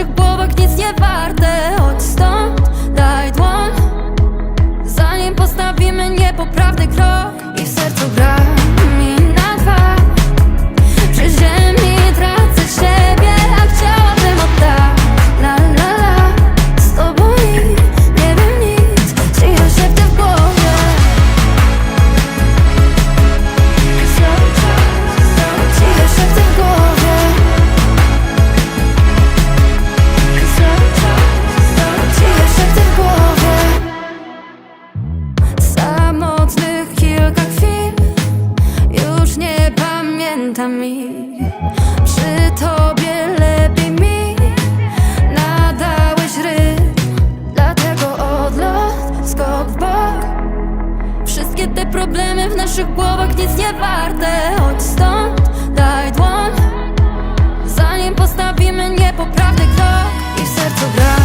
naszych głowach nic nie warte. Chodź stąd, daj dłoń. Zanim postawimy niepoprawny krok I w sercu ich Przy tobie lepiej mi. Nadałeś rytm. Dlatego odlot, skok w bok. Wszystkie te problemy w naszych głowach nic nie warte. Chodź stąd, daj dłoń. Zanim postawimy niepoprawny krok I w sercu gra